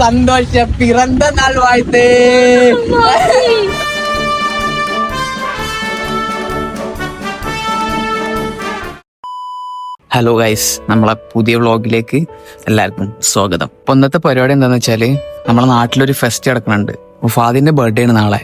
സന്തോഷ. പിറന്ത നാൾ വാഴ്ത്തേ. Hello guys നമ്മളെ പുതിയ വ്ളോഗിലേക്ക് എല്ലാവർക്കും സ്വാഗതം. അപ്പൊ ഇന്നത്തെ പരിപാടി എന്താന്ന് വെച്ചാൽ നമ്മളെ നാട്ടിലൊരു ഫെസ്റ്റ് നടക്കുന്നുണ്ട് അപ്പൊ ഫാദിന്റെ ബർത്ത്ഡേ ആണ് നാളെ.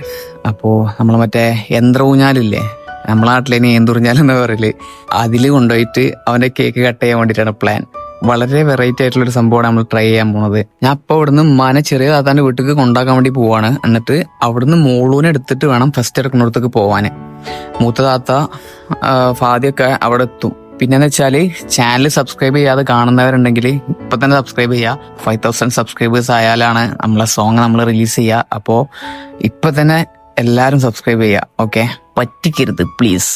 അപ്പോ നമ്മളെ മറ്റേ യന്ത്ര ഊഞ്ഞാലില്ലേ നമ്മളെ നാട്ടിലെ ഇനി എന്ന് പറയൽ. അതിൽ കൊണ്ടുപോയിട്ട് അവന്റെ കേക്ക് കട്ട് ചെയ്യാൻ വേണ്ടിയിട്ടാണ് പ്ലാൻ വളരെ വെറൈറ്റി ആയിട്ടുള്ള ഒരു സംഭവമാണ് നമ്മൾ ട്രൈ ചെയ്യാൻ പോണത്. ഞാൻ അപ്പൊ അവിടുന്ന് മന ചെറിയ താത്താന്റെ വീട്ടിലേക്ക് കൊണ്ടാക്കാൻ വേണ്ടി പോവാണ്. എന്നിട്ട് അവിടുന്ന് മോളൂനെ എടുത്തിട്ട് വേണം ഫസ്റ്റ് എടുക്കുന്നിടത്തേക്ക് പോവാൻ മൂത്ത താത്ത ഫാദ്യൊക്കെ അവിടെ എത്തും. പിന്നെന്ന് വെച്ചാൽ ചാനൽ സബ്സ്ക്രൈബ് ചെയ്യാതെ കാണുന്നവരുണ്ടെങ്കിൽ ഇപ്പൊ തന്നെ സബ്സ്ക്രൈബ് ചെയ്യുക ഫൈവ് തൗസൻഡ് സബ്സ്ക്രൈബേഴ്സ് ആയാലാണ് നമ്മളെ സോങ് നമ്മൾ റിലീസ് ചെയ്യുക അപ്പോ ഇപ്പൊ തന്നെ എല്ലാരും സബ്സ്ക്രൈബ് ചെയ്യുക ഓക്കെ പറ്റിക്കരുത് പ്ലീസ്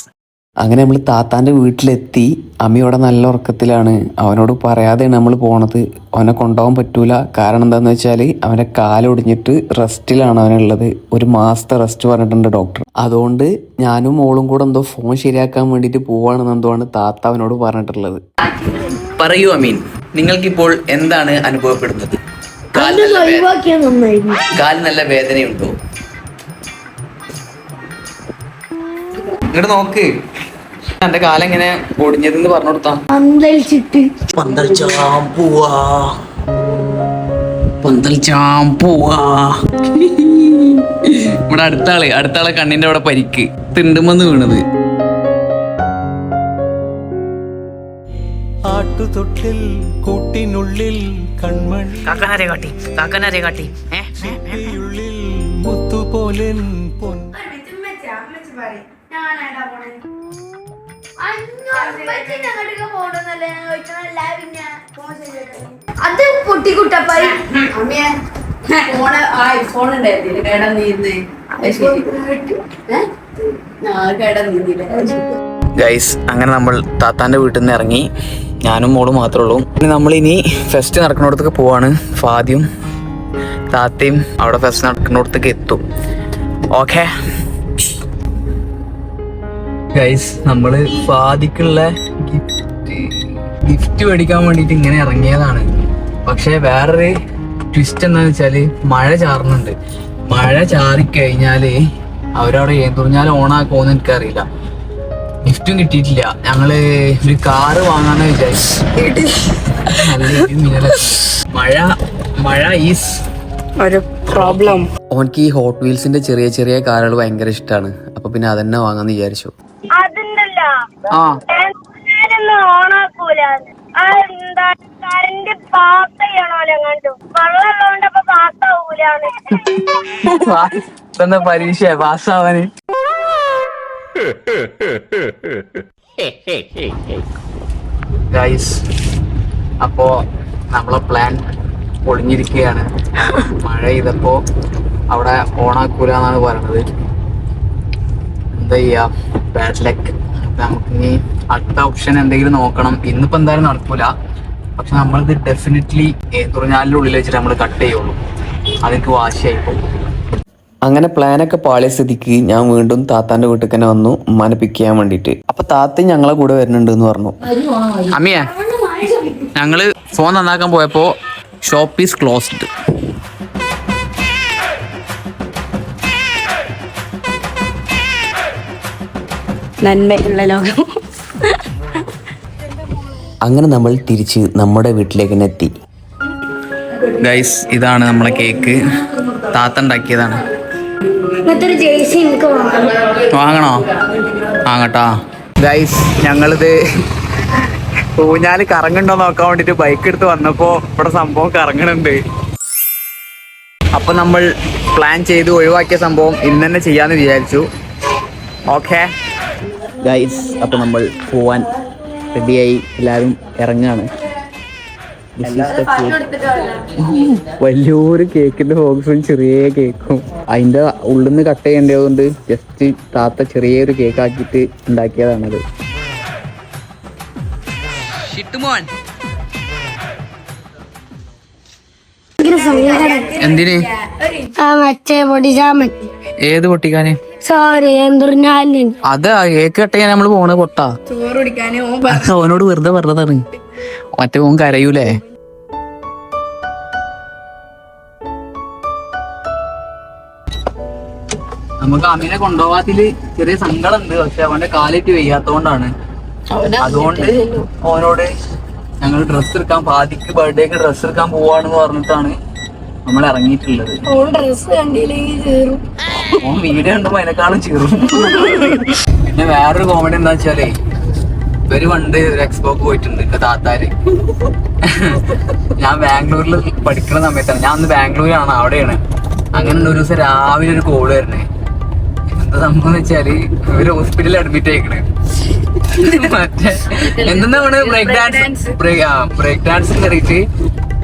അങ്ങനെ നമ്മൾ താത്താന്റെ വീട്ടിലെത്തി. അമ്മയോടെ നല്ല ഉറക്കത്തിലാണ്. അവനോട് പറയാതെയാണ് നമ്മൾ പോണത്. അവനെ കൊണ്ടുപോകാൻ പറ്റൂല. കാരണം എന്താന്ന് വെച്ചാൽ അവന്റെ കാലൊടിഞ്ഞിട്ട് റെസ്റ്റിലാണ് അവനുള്ളത്. ഒരു മാസത്തെ റെസ്റ്റ് പറഞ്ഞിട്ടുണ്ട് ഡോക്ടർ. അതുകൊണ്ട് ഞാനും മോളും കൂടെ എന്തോ ഫോൺ ശരിയാക്കാൻ വേണ്ടിയിട്ട് പോവാണെന്ന് എന്തോ ആണ് താത്ത അവനോട് പറഞ്ഞിട്ടുള്ളത്. പറയൂ അമീൻ. നിങ്ങൾക്കിപ്പോൾ എന്താണ് അനുഭവപ്പെടുന്നത്? കാൽ നല്ല വേ- ഒഴിവാക്കിയാൽ കാൽ നല്ല വേദനയുണ്ടോ? ഇങ്ങോട്ട് നോക്ക്. എന്റെ കാലെങ്ങനെ ഒടിഞ്ഞതെന്ന് പറഞ്ഞു കൊടുത്താ. പന്തളിച്ചിട്ട് പന്തൽച്ചാൻ പോവാ. പന്തൽച്ചാൻ പോവാ. ഇവിടെ അടുത്ത ആൾ അടുത്ത ആളെ കണ്ണിന്റെ അവിടെ പരിക്ക്. തിണ്ടുമെന്ന് വീണത് ആട്ടുതൊട്ടിൽ കൂട്ടിനുള്ളിൽ കൺമണി. കാക്കനാരെ കാട്ടി കാക്കനാരെ കാട്ടി. മുത്തുപോലെ പൊൻ അത് കേടന്നിരുന്നില്ല ഗൈസ് അങ്ങനെ നമ്മൾ താത്താന്റെ വീട്ടിൽ നിന്ന് ഇറങ്ങി. ഞാനും മോളും മാത്രമേ ഉള്ളൂ. ഇനി നമ്മൾ ഇനി ഫെസ്റ്റ് നടക്കുന്നിടത്തേക്ക് പോവാണ്. ഫാദ്യം താത്തയും അവിടെ ഫെസ്റ്റ് നടക്കുന്നിടത്തേക്ക് എത്തും. ഓക്കെ ഗൈസ് നമ്മൾ ഫാദിക്കുള്ള ഗിഫ്റ്റ്. ഗിഫ്റ്റ് മേടിക്കാൻ വേണ്ടിട്ട് ഇങ്ങനെ ഇറങ്ങിയതാണ്. പക്ഷെ വേറൊരു ട്വിസ്റ്റ് എന്താന്ന് വെച്ചാൽ മഴ ചാറുന്നുണ്ട്. മഴ ചാറിക്കഴിഞ്ഞാൽ അവരവിടെ ഏതുറിഞ്ഞാൽ ഓണാക്കുമെന്ന് എനിക്കറിയില്ല. ഗിഫ്റ്റും കിട്ടിയിട്ടില്ല. ഞങ്ങൾ ഒരു കാറ് വാങ്ങാന്ന് വിചാരിച്ചു. നല്ല ഇടി മിന്നലാ. മഴ മഴ ഈസ് ഒരു പ്രോബ്ലം ഓനക്ക് ഈ ഹോട്ട് വീൽസിന്റെ ചെറിയ ചെറിയ കാറുകൾ ഭയങ്കര ഇഷ്ടമാണ് അപ്പൊ പിന്നെ അതന്നെ വാങ്ങാന്ന് വിചാരിച്ചു. അതുണ്ടല്ലോ ആ. ഓണാക്കൂല. ആ എന്താ കറന്റ് പാസ് ചെയ്യണോല്ലോ കണ്ടു വെള്ളം ഉള്ളതുകൊണ്ടപ്പോ പാസ് ആവൂലാണ് ഇതെന്താ പരീക്ഷ പാസ്സാവാന്? ഗൈസ് അപ്പോ നമ്മളെ പ്ലാൻ പൊളിഞ്ഞിരിക്കുകയാണ്. മഴ ചെയ്തപ്പോ അവിടെ ഓണാക്കൂല എന്നാണ് പറയണത്. എന്താ ചെയ്യാ? Bad luck. നമുക്ക് ഇനി അടുത്ത ഓപ്ഷൻ എന്തെങ്കിലും നോക്കണം. ഇന്നിപ്പോ എന്തായാലും നടക്കൂല. പക്ഷെ നമ്മളിത് ഡെഫിനറ്റ്ലി തുറഞ്ഞാലിന്റെ ഉള്ളിൽ വെച്ചിട്ട് നമ്മൾ കട്ട് ചെയ്യുള്ളൂ. അതെനിക്ക് വാശിയായി പോകും അങ്ങനെ പ്ലാനൊക്കെ പാളിയ സ്ഥിതിക്ക് ഞാൻ വീണ്ടും താത്താന്റെ വീട്ടിൽ തന്നെ വന്നു ഉമ്മാനെ പിക്ക് ചെയ്യാൻ വേണ്ടിട്ട് അപ്പൊ താത്ത ഞങ്ങളെ കൂടെ വരുന്നുണ്ട് എന്ന് പറഞ്ഞു. അമ്മിയെ ഞങ്ങൾ ഫോൺ നന്നാക്കാൻ പോയപ്പോ ഷോപ്പ് ഈസ് ക്ലോസ്ഡ് നന്മയുള്ള ലോകം. അങ്ങനെ നമ്മൾ തിരിച്ച് നമ്മുടെ വീട്ടിലേക്ക് തന്നെ എത്തി. ഗൈസ് ഇതാണ് നമ്മളെ കേക്ക് താത്ത ഉണ്ടാക്കിയതാണ്. ഇങ്ങനത്തെ എനിക്ക് വാങ്ങണം. വാങ്ങണോ? വാങ്ങട്ടാ. ഗൈസ് ഞങ്ങളിത് ഊഞ്ഞാൽ കറങ്ങുണ്ടോ നോക്കാൻ വേണ്ടിട്ട് ബൈക്ക് എടുത്ത് വന്നപ്പോ ഇവിടെ സംഭവം കറങ്ങണുണ്ട്. അപ്പൊ നമ്മൾ പ്ലാൻ ചെയ്ത് ഒഴിവാക്കിയ സംഭവം ഇന്ന് തന്നെ ചെയ്യാന്ന് വിചാരിച്ചു. ഓക്കെ ഗൈസ് അപ്പൊ നമ്മൾ പോവാൻ റെഡിയായി എല്ലാവരും ഇറങ്ങാണ്. വലിയൊരു കേക്കിന്റെ ബോക്സും ചെറിയ കേക്കും അതിന്റെ ഉള്ളിൽ നിന്ന് കട്ട് ചെയ്യേണ്ടതുകൊണ്ട് ജസ്റ്റ് താത്ത ചെറിയൊരു കേക്ക് ആക്കിയിട്ട് ഉണ്ടാക്കിയതാണത്. ഭയങ്കര എന്തിന്? ആ മറ്റേ പൊടിച്ചാൻ പറ്റി ഏത് പൊട്ടിക്കാന്? സോറി എന്തുറിഞ്ഞാലും അത് കേക്ക് കട്ട് ചെയ്യാൻ നമ്മൾ പോണ് പൊട്ടാ. ചോറ് കുടിക്കാന് ഓൻ പ- ഓനോട് വെറുതെ പറഞ്ഞതാണ്. മറ്റേ ഓൻ കരയൂലേ? നമുക്ക് അമിനെ കൊണ്ടുപോകാത്തിൽ ചെറിയ സങ്കടം ഉണ്ട് പക്ഷെ അവന്റെ കാലിറ്റ് വയ്യാത്തോണ്ടാണ്. അതുകൊണ്ട് ഓനോട് ഞങ്ങൾ ഡ്രസ്സ് എടുക്കാൻ പാതിക്ക് ബർത്ത്ഡേക്ക് ഡ്രസ്സ് എടുക്കാൻ പോവാണെന്ന് പറഞ്ഞിട്ടാണ് നമ്മൾ ഇറങ്ങിയിട്ടുള്ളത്. ഓൺ ഡ്രസ് കണ്ടില്ലെങ്കിൽ ഓൻ വീഡിയോ കണ്ടപ്പോ അതിനെക്കാളും ചേറും. പിന്നെ വേറൊരു കോമഡി എന്താ വെച്ചാലേ ഇവർ പണ്ട് ഒരു എക്സ്പോക്ക് പോയിട്ടുണ്ട് എന്റെ താത്താര്. ഞാൻ ബാംഗ്ലൂരിൽ പഠിക്കുന്ന സമയത്താണ്. ഞാൻ അന്ന് ബാംഗ്ലൂരാണ് അവിടെയാണ്. അങ്ങനെ ഒരു ദിവസം രാവിലെ ഒരു കോൾ വരണേ എന്താ സംഭവം വെച്ചാൽ ഇവർ ഹോസ്പിറ്റലിൽ അഡ്മിറ്റ് ആയിക്കണ്. മറ്റേ എന്തെന്നാണ് ബ്രേക്ക് ഡാൻസ് ബ്രേക്ക് ഡാൻസ് കയറിയിട്ട്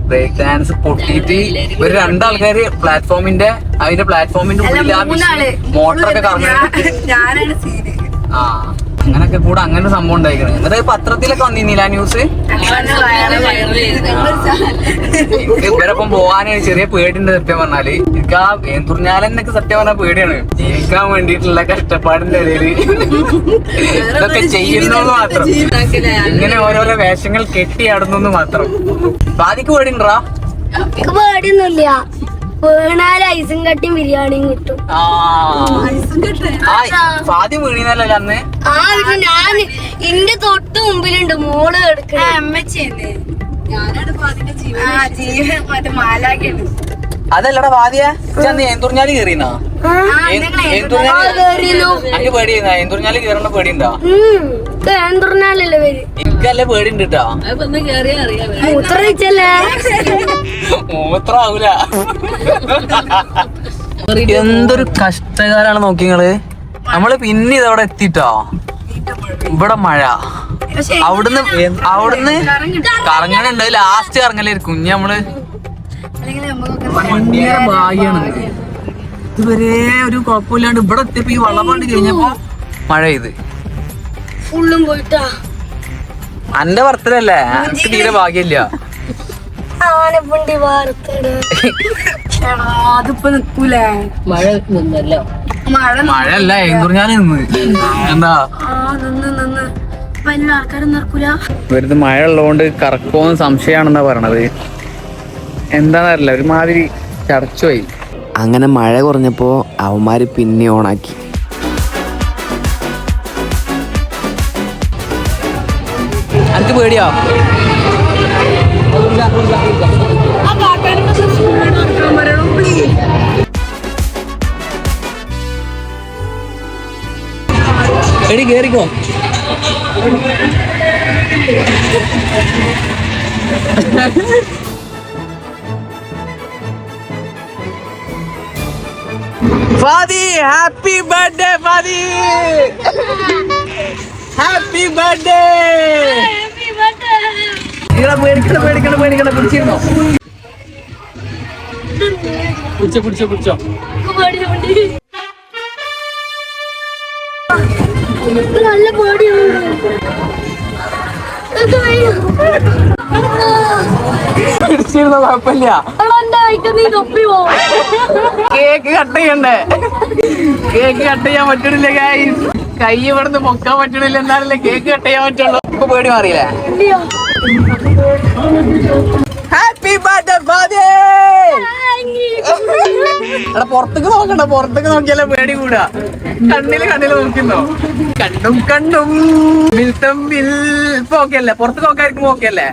ബ്രേക്ക് ഡാൻസ് പൊട്ടിയിട്ട് ഒരു രണ്ടാൾക്കാര് പ്ലാറ്റ്ഫോമിന്റെ അതിന്റെ പ്ലാറ്റ്ഫോമിന്റെ ഉള്ളിൽ ആ മോട്ടറൊക്കെ കറങ്ങി ആ. അങ്ങനൊക്കെ കൂടെ അങ്ങനെ സംഭവം ഉണ്ടായിരിക്കണം എന്നിട്ട് പത്രത്തിലൊക്കെ വന്നിരുന്നില്ല ന്യൂസ് ഇവരൊപ്പം പോവാന് ചെറിയ പേടിണ്ട് സത്യം പറഞ്ഞാൽ. എനിക്ക് ആ വേന്തുറിഞ്ഞാലെന്നൊക്കെ സത്യം പറഞ്ഞാൽ പേടിയാണ്. ജീവിക്കാൻ വേണ്ടിട്ടുള്ള കഷ്ടപ്പാടിന്റെ ഇടയിൽ ഇതൊക്കെ ചെയ്യുന്നോന്ന് മാത്രം. ഇങ്ങനെ ഓരോരോ വേഷങ്ങൾ കെട്ടി കെട്ടിയാടുന്നു മാത്രം. ബാധിക്ക് പേടിണ്ടാ പേടിയൊന്നുമില്ല. വീണാൽ ഐസും കട്ടിയും ബിരിയാണിയും കിട്ടും. ആ. ആ ആദ്യം വീണിന്നല്ലേ അന്ന്? ആ പിന്നെ ഞാൻ ഇന്റെ തൊട്ട് മുമ്പിലുണ്ട്. മോൾ എടുക്കണ അമ്മച്ചേന്ന് അതല്ലടാ വാദിയ? കേറിനാ എനിക്ക് പേടിയുന്ന ഏന്തുറിഞ്ഞാൽ കേറണ പേടിയുണ്ടാ? എന്തുറഞ്ഞാലല്ലേ പേര് എനിക്കല്ല പേടിണ്ട് കേട്ടോ എന്തൊരു മൂത്രാവൂല. എന്തൊരു കഷ്ടകാലാണ് നോക്കിങ്ങൾ? നമ്മൾ പിന്നെ ഇതവിടെ എത്തിട്ടോ? ഇവിടെ മഴ. അവിടുന്ന് അവിടുന്ന് കറങ്ങണുണ്ട് ലാസ്റ്റ് കറങ്ങലായിരിക്കും. ഇനി നമ്മൾ ഭയങ്കര ഭാഗ്യാണ്. ഇതുവരെ ഒരു കുഴപ്പമില്ലാണ്ട് ഇവിടെ എത്തിയപ്പോ ഈ വള്ളപ്പാണ്ട് കൊണ്ട് കഴിഞ്ഞപ്പോ മഴ ഇത് ഫുള്ളും പോയിട്ടാ. അന്റെ ബർത്ത്ഡേ എനിക്ക് തീരെ ഭാഗ്യമില്ല. ആനപ്പണ്ടി വാർത്തട് അതിപ്പോ നിക്കൂലേ? മഴ നിന്നല്ലോ. മഴ മഴയല്ല ഏന്തുറിഞ്ഞാൽ നിന്ന്. എന്താ? ആ നിന്ന് നിന്ന്. വലിയ ആൾക്കാരും നിൽക്കൂല ഇവരുത് മഴ ഉള്ളതുകൊണ്ട് കറക്കോന്ന് സംശയമാണെന്നാ പറയണത്. എന്താന്നറിയില്ല ഒരുമാതിരി ചടച്ചുപോയി. അങ്ങനെ മഴ കുറഞ്ഞപ്പോൾ അവന്മാര് പിന്നെ ഓണാക്കി. എനിക്ക് പേടിയാ. എടി കേറിക്കോ. Fadi happy birthday Fadi. Happy birthday. നിങ്ങളെ പേടിക്കണ പേടിക്കണ പേടിക്കണ പിടിച്ചിരുന്നോ? പിടിച്ചോ പിടിച്ചോ പിടിച്ചോ. നല്ല പേടിയാണ്. പിടിച്ചിരുന്നോ കുഴപ്പമില്ല. കൈക്ക് നീ തൊപ്പി പോ. കേക്ക് കട്ട് ചെയ്യണ്ടേ? കേക്ക് കട്ട് ചെയ്യാൻ പറ്റണില്ല ഗൈസ് കൈ ഇവിടുന്ന് പൊക്കാൻ പറ്റണില്ല എന്നാലല്ലേ കേക്ക് കട്ട് ചെയ്യാൻ പറ്റുള്ളൂ. ഇപ്പൊ പേടി മാറിയില്ലേ? ഇല്ലയോ ഹാപ്പി ബർത്ത്ഡേ ഫാദി എടാ പുറത്തേക്ക് നോക്കണ്ട പുറത്തേക്ക് നോക്കിയാലേ പേടി കൂടാ. കണ്ണിൽ കണ്ണിൽ നോക്കുന്നോ? കണ്ണും കണ്ണും തമ്മിൽ ഇപ്പൊ ഓക്കെ അല്ലേ പുറത്ത് നോക്കായിരിക്കും ഓക്കെ അല്ലേ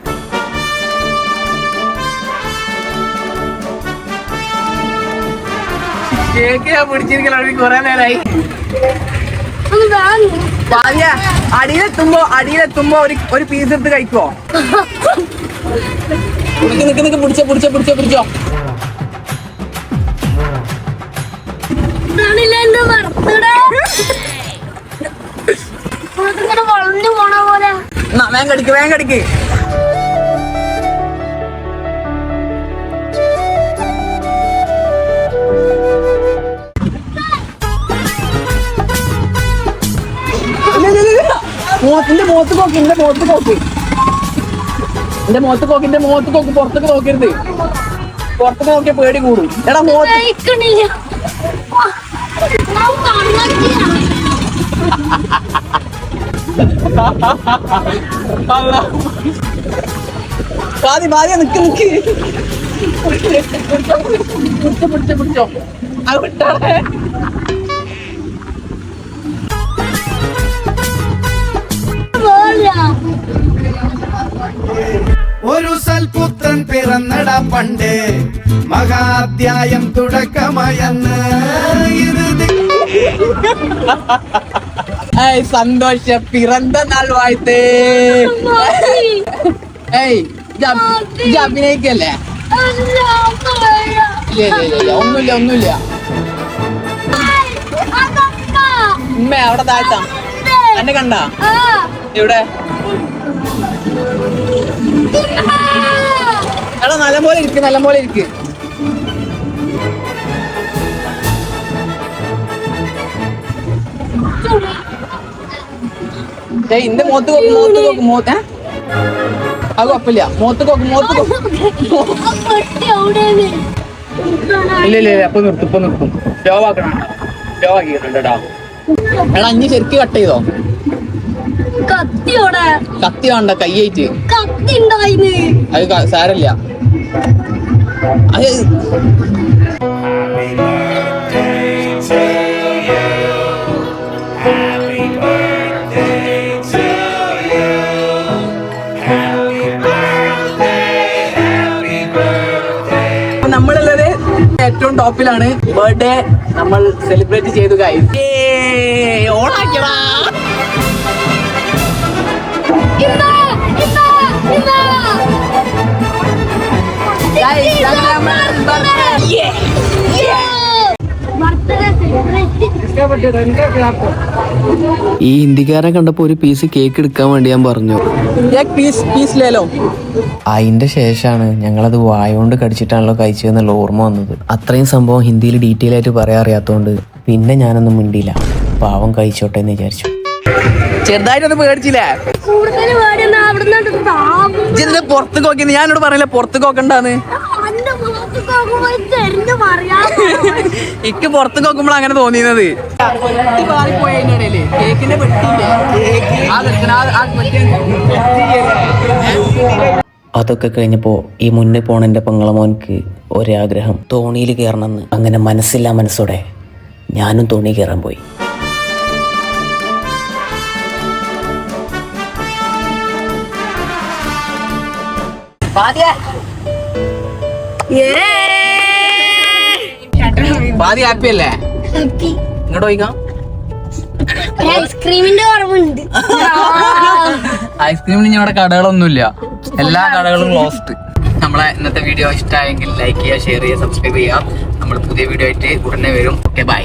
കേക്ക് ഞാൻ പിടിച്ചിരിക്കലാണ് കൊറേ വാങ്ങ്. ഭാര്യ അടിയിലെത്തുമ്പോ അടിയിലെത്തുമ്പോ ഒരു ഒരു പീസ് എടുത്ത് കഴിക്കോ നിക്ക് നിക്ക് നിക്ക് പിടിച്ചോ പിടിച്ചോ പിടിച്ചോ പിടിച്ചോ. വേഗം കടിക്ക് വേഗം കടിക്ക്. മോത്തിന്റെ മുഖത്ത് നോക്കി എന്റെ മുഖത്ത് നോക്കി. എന്റെ മുഖത്ത് നോക്കി എന്റെ മുഖത്ത് നോക്കി പുറത്തേക്ക് നോക്കരുത്. പുറത്തേക്ക് നോക്കിയ പേടി കൂടും. എടാ മുഖത്ത് ഭാര്യ പാതി നിക്ക് നിക്ക്. പിടിച്ചോ പിടിച്ചോ പിടിച്ചോ. അത് വിട്ടാളെ ഒരു സൽപുത്രൻ പിറന്നട പണ്ട്. മഹാധ്യായം തുടക്കമയന്ന് ഇത് ദി- സന്തോഷ. പിറന്ന നാൾ വാഴ്ത്തേ. ഏയ് ഇത് അഭിനയിക്കല്ലേ? ഇല്ല ഇല്ല ഇല്ല, ഇല്ല. ഒന്നുമില്ല ഒന്നുമില്ല. ഉമ്മ അവിടെ താഴ്ത്താം. എന്നെ കണ്ട? ഇവിടെ എടാ നല്ല പോലെ ഇരിക്ക് നല്ല പോലെ ഇരിക്ക്. ഏയ് ഇന്റെ മോത്ത് നോക്ക് മോത്ത് നോക്ക് മോത്ത് ഏ? അത് കുഴപ്പമില്ല മോത്ത് നോക്ക് മോത്ത് നോക്ക് ഇല്ല ഇല്ല ഇല്ല അപ്പൊ നിർത്തും ഇപ്പൊ നിർത്തും. ലോ ആക്കണം. ലോ ആക്കിയിട്ടുണ്ട് കേട്ടോ എടാ അഞ്ഞ് ശരിക്ക് കട്ട് ചെയ്തോ? കത്തിയോടെ. കത്തി വേണ്ട കൈയായിട്ട് അത് സാരല്ല അത് നമ്മളുള്ളത് ഏറ്റവും ടോപ്പിലാണ് ബർത്ത്ഡേ നമ്മൾ സെലിബ്രേറ്റ് ചെയ്തു guys. Yay! ഈ ഹിന്ദിക്കാരനെ കണ്ടപ്പോ ഒരു പീസ് കേക്ക് എടുക്കാൻ വേണ്ടി ഞാൻ പറഞ്ഞു. അതിന്റെ ശേഷമാണ് ഞങ്ങളത് വായോണ്ട് കടിച്ചിട്ടാണല്ലോ കഴിച്ചതെന്നുള്ള ഓർമ്മ വന്നത്. അത്രയും സംഭവം ഹിന്ദിയിൽ ഡീറ്റെയിൽ ആയിട്ട് പറയാൻ അറിയാത്തതുകൊണ്ട് പിന്നെ ഞാനൊന്നും മിണ്ടിയില്ല. പാവം കഴിച്ചോട്ടെ എന്ന് വിചാരിച്ചു. ചെറുതായിട്ടൊന്നും പേടിച്ചില്ലേ? ഇജ്ജെന്താ പുറത്ത് നോക്കി ഞാനോട് പറഞ്ഞില്ല പുറത്ത് കോക്കണ്ടാന്ന് എനിക്ക് ഇക്ക് പുറത്ത് നോക്കുമ്പോൾ അങ്ങനെ തോന്നിയത് കേക്കിന്റെ അതൊക്കെ കഴിഞ്ഞപ്പോൾ ഈ മുന്നേ പോണ എന്റെ പെങ്ങളമോൻക്ക് ഒരാഗ്രഹം തോണിയിൽ കയറണമെന്ന് അങ്ങനെ മനസ്സില്ലാ മനസ്സോടെ ഞാനും തോണി കയറാൻ പോയി. പാതി ഹാപ്പി അല്ലേ? ഇങ്ങോട്ട് പോയിക്കാം. ഐസ്ക്രീമിന്റെ കുറവുണ്ട്. ഐസ്ക്രീമിന് ഇനി അവിടെ കടകളൊന്നുമില്ല. എല്ലാ കടകളും ക്ലോസ്ഡ് നമ്മളെ ഇന്നത്തെ വീഡിയോ ഇഷ്ടമായെങ്കിൽ ലൈക്ക് ചെയ്യുക ഷെയർ ചെയ്യുക സബ്സ്ക്രൈബ് ചെയ്യുക. നമ്മൾ പുതിയ വീഡിയോ ആയിട്ട് ഉടനെ വരും. Okay bye